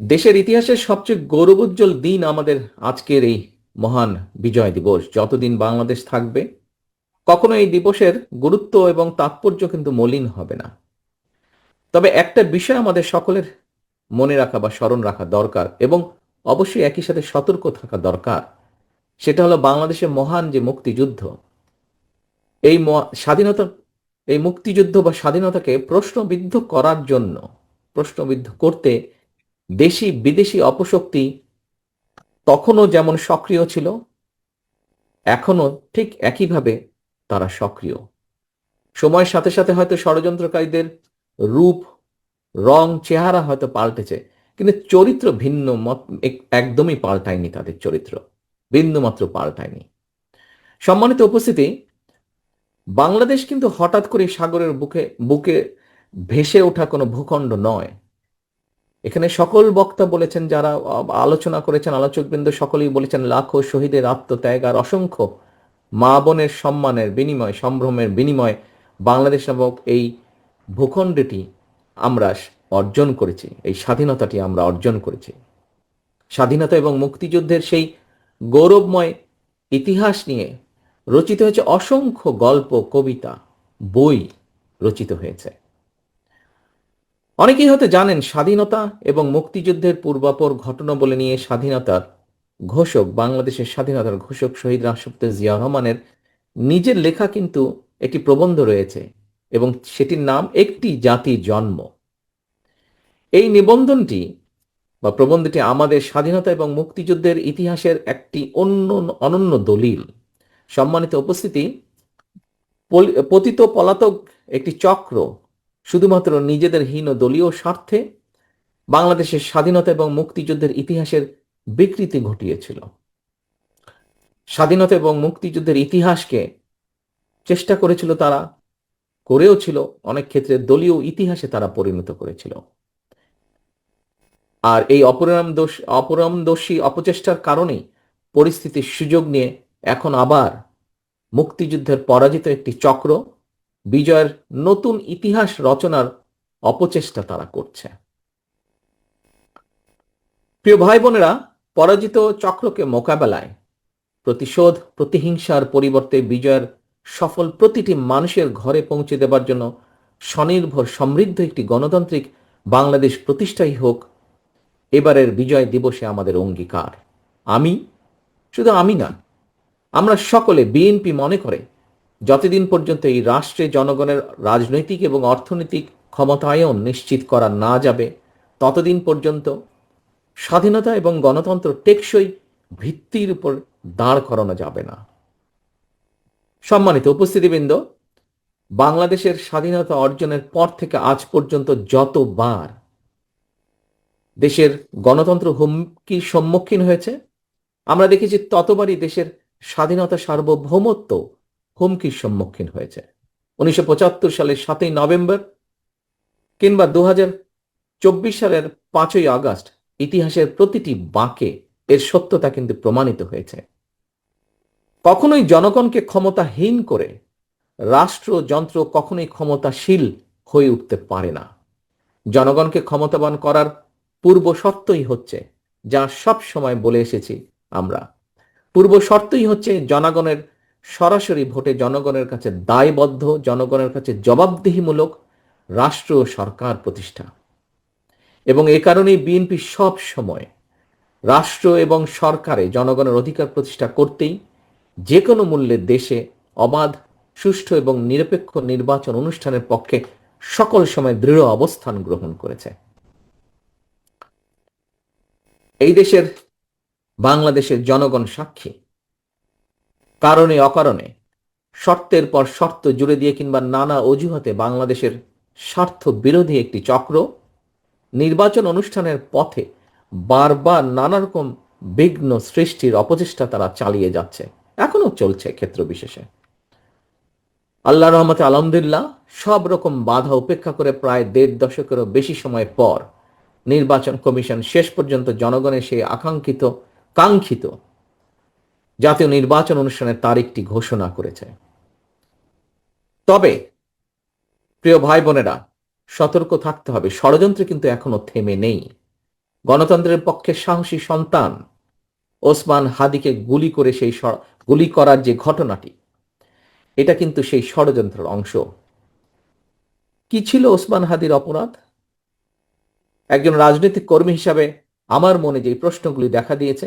দেশের ইতিহাসের সবচেয়ে গৌরবোজ্জ্বল দিন আমাদের আজকের এই মহান বিজয় দিবস। যতদিন বাংলাদেশ থাকবে, কখনো এই দিবসের গুরুত্ব এবং তাৎপর্য কিন্তু মলিন হবে না। তবে একটা বিষয় আমাদের সকলের মনে রাখা বা স্মরণ রাখা দরকার এবং অবশ্যই একই সাথে সতর্ক থাকা দরকার, সেটা হলো বাংলাদেশের মহান যে মুক্তিযুদ্ধ, এই স্বাধীনতা এই মুক্তিযুদ্ধ বা স্বাধীনতাকে প্রশ্নবিদ্ধ করার জন্য, প্রশ্নবিদ্ধ করতে দেশি বিদেশি অপশক্তি তখনও যেমন সক্রিয় ছিল এখনও ঠিক একইভাবে তারা সক্রিয়। সময়ের সাথে সাথে হয়তো ষড়যন্ত্রকারীদের রূপ, রং, চেহারা হয়তো পাল্টেছে, কিন্তু চরিত্র ভিন্ন মত, এক- একদমই পাল্টায়নি তাদের চরিত্র বিন্দুমাত্র পাল্টায়নি। সম্মানিত উপস্থিতি বাংলাদেশ কিন্তু হঠাৎ করে সাগরের বুকে বুকে ভেসে ওঠা কোনো ভূখণ্ড নয়। এখানে সকল বক্তা বলেছেন, যারা আলোচনা করেছেন, আলোচকবৃন্দ সকলেই বলেছেন, লাখো শহীদের আত্মত্যাগ আর অসংখ্য মা বোনের সম্মানের বিনিময়, সম্ভ্রমের বিনিময় বাংলাদেশ নামক এই ভূখণ্ডটি আমরা অর্জন করেছি, এই স্বাধীনতাটি আমরা অর্জন করেছি। স্বাধীনতা এবং মুক্তিযুদ্ধের সেই গৌরবময় ইতিহাস নিয়ে রচিত হয়েছে অসংখ্য গল্প, কবিতা, বই রচিত হয়েছে। অনেকেই হয়তো জানেন স্বাধীনতা এবং মুক্তিযুদ্ধের পূর্বাপর ঘটনা বলে নিয়ে স্বাধীনতার ঘোষক, বাংলাদেশের স্বাধীনতার ঘোষক শহীদ রাষ্ট্রপতি জিয়া রহমানের নিজের লেখা কিন্তু একটি প্রবন্ধ রয়েছে এবং সেটির নাম একটি জাতি জন্ম। এই নিবন্ধনটি বা প্রবন্ধটি আমাদের স্বাধীনতা এবং মুক্তিযুদ্ধের ইতিহাসের একটি অন্য, অনন্য দলিল। সম্মানিত উপস্থিতি পতিত পলাতক একটি চক্র, শুধুমাত্র নিজেদের হীন দলীয় স্বার্থে বাংলাদেশের স্বাধীনতা এবং মুক্তিযুদ্ধের ইতিহাসের বিকৃতি ঘটিয়েছিল। স্বাধীনতা এবং মুক্তিযুদ্ধের ইতিহাসকে চেষ্টা করেছিল তারা, করেও ছিল, অনেক ক্ষেত্রে দলীয় ইতিহাসে তারা পরিণত করেছিল। আর এই অপরাম দোষ অপরামদর্শী অপচেষ্টার কারণেই পরিস্থিতির সুযোগ নিয়ে এখন আবার মুক্তিযুদ্ধের পরাজিত একটি চক্র, বিজয়ের নতুন ইতিহাস রচনার অপচেষ্টা তারা করছে। প্রিয় ভাই বোনেরা পরাজিত চক্রকে মোকাবেলায় প্রতিশোধ, প্রতিহিংসার পরিবর্তে বিজয়ের সফল প্রতিটি মানুষের ঘরে পৌঁছে দেবার জন্য স্বনির্ভর সমৃদ্ধ একটি গণতান্ত্রিক বাংলাদেশ প্রতিষ্ঠাই হোক, এবারের বিজয় দিবসে আমাদের অঙ্গীকার। আমি, শুধু আমি না আমরা সকলে বিএনপি মনে করে যতদিন পর্যন্ত এই রাষ্ট্রে জনগণের রাজনৈতিক এবং অর্থনৈতিক ক্ষমতায়ন নিশ্চিত করা না যাবে, ততদিন পর্যন্ত স্বাধীনতা এবং গণতন্ত্র টেকসই ভিত্তির উপর দাঁড় করানো যাবে না। সম্মানিত উপস্থিতিবৃন্দ, বাংলাদেশের স্বাধীনতা অর্জনের পর থেকে আজ পর্যন্ত যতবার দেশের গণতন্ত্র হুমকির সম্মুখীন হয়েছে, আমরা দেখেছি ততবারই দেশের স্বাধীনতা সার্বভৌমত্ব হুমকির সম্মুখীন হয়েছে। উনিশশো পঁচাত্তর সালের সাতই নভেম্বর কিংবা দু সালের পাঁচই আগস্ট ইতিহাসের প্রতিটি বাঁকে এর সত্যতা কিন্তু প্রমাণিত হয়েছে। কখনোই জনগণকে ক্ষমতাহীন করে রাষ্ট্রযন্ত্র কখনোই ক্ষমতাশীল হয়ে উঠতে পারে না। জনগণকে ক্ষমতাবান করার পূর্ব শর্তই হচ্ছে, যা সব সময় বলে এসেছি আমরা পূর্ব শর্তই হচ্ছে জনগণের সরাসরি ভোটে জনগণের কাছে দায়বদ্ধ, জনগণের কাছে জবাবদিহিমূলক রাষ্ট্র সরকার প্রতিষ্ঠা। এবং এ কারণেই বিএনপি সব সময় রাষ্ট্র এবং সরকারে জনগণের অধিকার প্রতিষ্ঠা করতেই যে কোনো মূল্যে দেশে অবাধ, সুষ্ঠু এবং নিরপেক্ষ নির্বাচন অনুষ্ঠানের পক্ষে সকল সময় দৃঢ় অবস্থান গ্রহণ করেছে। এই দেশের বাংলাদেশের জনগণ সাক্ষী। কারণে, অকারণে, শর্তের পর শর্ত জুড়ে দিয়ে কিংবা নানা অজুহাতে বাংলাদেশের স্বার্থ বিরোধী একটি চক্র নির্বাচন অনুষ্ঠানের পথে বারবার নানা রকম বিঘ্ন সৃষ্টির অপচেষ্টা তারা চালিয়ে যাচ্ছে। এখনও চলছে ক্ষেত্র বিশেষে। আল্লাহ রহমতে আলহামদুলিল্লাহ সব রকম বাধা উপেক্ষা করে প্রায় দেড় দশকেরও বেশি সময় পর নির্বাচন কমিশন শেষ পর্যন্ত জনগণের সেই আকাঙ্ক্ষিত কাঙ্ক্ষিত। জাতীয় নির্বাচন অনুষ্ঠানের তারিখটি ঘোষণা করেছে। তবে, প্রিয় ভাই বোনেরা, সতর্ক থাকতে হবে। ষড়যন্ত্র কিন্তু এখনও থেমে নেই। গণতন্ত্রের পক্ষে সাহসী সন্তান ওসমান হাদিকে গুলি করে সেই গুলি করার যে ঘটনাটি, এটা কিন্তু সেই ষড়যন্ত্রের অংশ। কি ছিল ওসমান হাদির অপরাধ? একজন রাজনৈতিক কর্মী হিসাবে আমার মনে যে প্রশ্নগুলি দেখা দিয়েছে,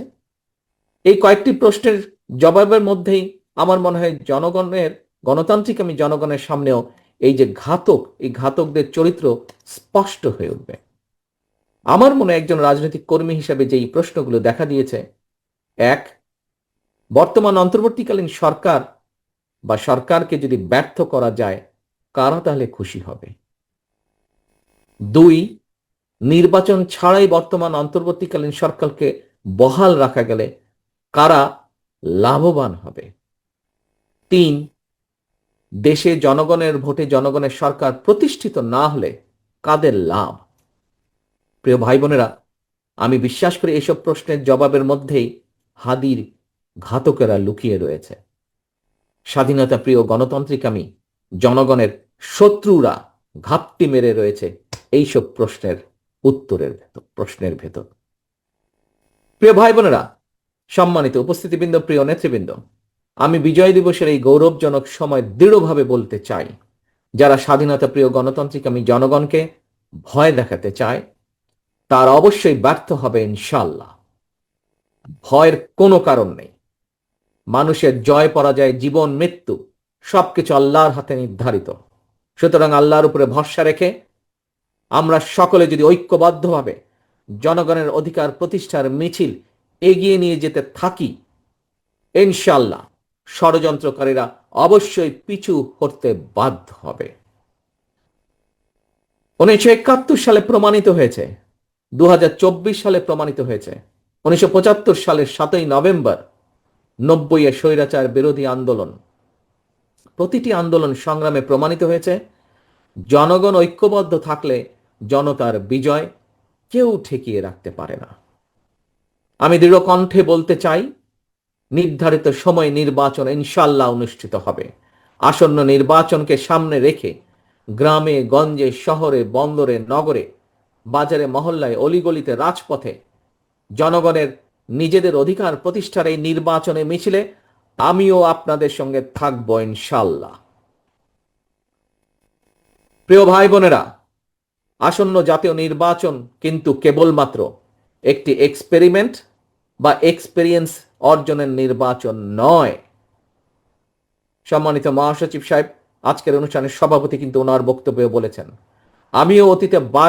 এই কয়েকটি প্রশ্নের জবাবের মধ্যেই আমার মনে হয় জনগণের, গণতান্ত্রিক আমি জনগণের সামনেও এই যে ঘাতক, এই ঘাতকদের চরিত্র স্পষ্ট হয়ে উঠবে। আমার মনে একজন রাজনৈতিক কর্মী হিসাবে যেই প্রশ্নগুলো দেখা দিয়েছে, এক, বর্তমান অন্তর্বর্তীকালীন সরকার বা সরকারকে যদি ব্যর্থ করা যায়, কারা তাহলে খুশি হবে? দুই নির্বাচন ছাড়াই বর্তমান অন্তর্বর্তীকালীন সরকারকে বহাল রাখা গেলে কারা লাভবান হবে? তিন, দেশে জনগণের ভোটে জনগণের সরকার প্রতিষ্ঠিত না হলে কাদের লাভ? প্রিয় ভাই বোনেরা, আমি বিশ্বাস করি এসব প্রশ্নের জবাবের মধ্যেই হাদির ঘাতকেরা লুকিয়ে রয়েছে। স্বাধীনতা প্রিয় গণতান্ত্রিক আমি, জনগণের শত্রুরা ঘাপটি মেরে রয়েছে এইসব প্রশ্নের উত্তরের ভেতর, প্রশ্নের ভেতর। প্রিয় ভাই বোনেরা, সম্মানিত উপস্থিতিবৃন্দ, প্রিয় নেতৃবৃন্দ, আমি বিজয় দিবসের এই গৌরবজনক সময় দৃঢ়ভাবে বলতে চাই, যারা স্বাধীনতা প্রিয় গণতান্ত্রিক আমি জনগণকে ভয় দেখাতে চায় তার অবশ্যই ব্যর্থ হবে ইনশাল্লাহ ভয়ের কোনো কারণ নেই। মানুষের জয়, পরাজয়, জীবন, মৃত্যু সবকিছু আল্লাহর হাতে নির্ধারিত। সুতরাং আল্লাহর উপরে ভরসা রেখে আমরা সকলে যদি ঐক্যবদ্ধভাবে জনগণের অধিকার প্রতিষ্ঠার মিছিল এগিয়ে নিয়ে যেতে থাকি ইনশাল্লাহ ষড়যন্ত্রকারীরা অবশ্যই পিছু হতে বাধ্য হবে। উনিশশো একাত্তর সালে প্রমাণিত হয়েছে দু হাজার চব্বিশ সালে প্রমাণিত হয়েছে, উনিশশো সালের সাতই নভেম্বর নব্বই এ স্বৈরাচার বিরোধী আন্দোলন। প্রতিটি আন্দোলন সংগ্রামে প্রমাণিত হয়েছে, জনগণ ঐক্যবদ্ধ থাকলে জনতার বিজয় কেউ ঠেকিয়ে রাখতে পারে না। আমি দৃঢ় কণ্ঠে বলতে চাই, নির্ধারিত সময় নির্বাচন ইনশাল্লাহ অনুষ্ঠিত হবে। আসন্ন নির্বাচনকে সামনে রেখে গ্রামে, গঞ্জে, শহরে, বন্দরে, নগরে, বাজারে, মহল্লায়, অলিগলিতে, রাজপথে জনগণের নিজেদের অধিকার প্রতিষ্ঠার এই নির্বাচনে মিছিলে আমিও আপনাদের সঙ্গে থাকব ইনশাল্লাহ প্রিয় ভাই বোনেরা আসন্ন জাতীয় নির্বাচন কিন্তু কেবলমাত্র একটি এক্সপেরিমেন্ট বা এক্সপেরিয়েন্স অর্জনের নির্বাচন নয়। সম্মানিত মহাসচিব সাহেব, আজকের অনুষ্ঠানের সভাপতি কিন্তু ওনার বক্তব্যে বলেছেন, আমিও অতীতে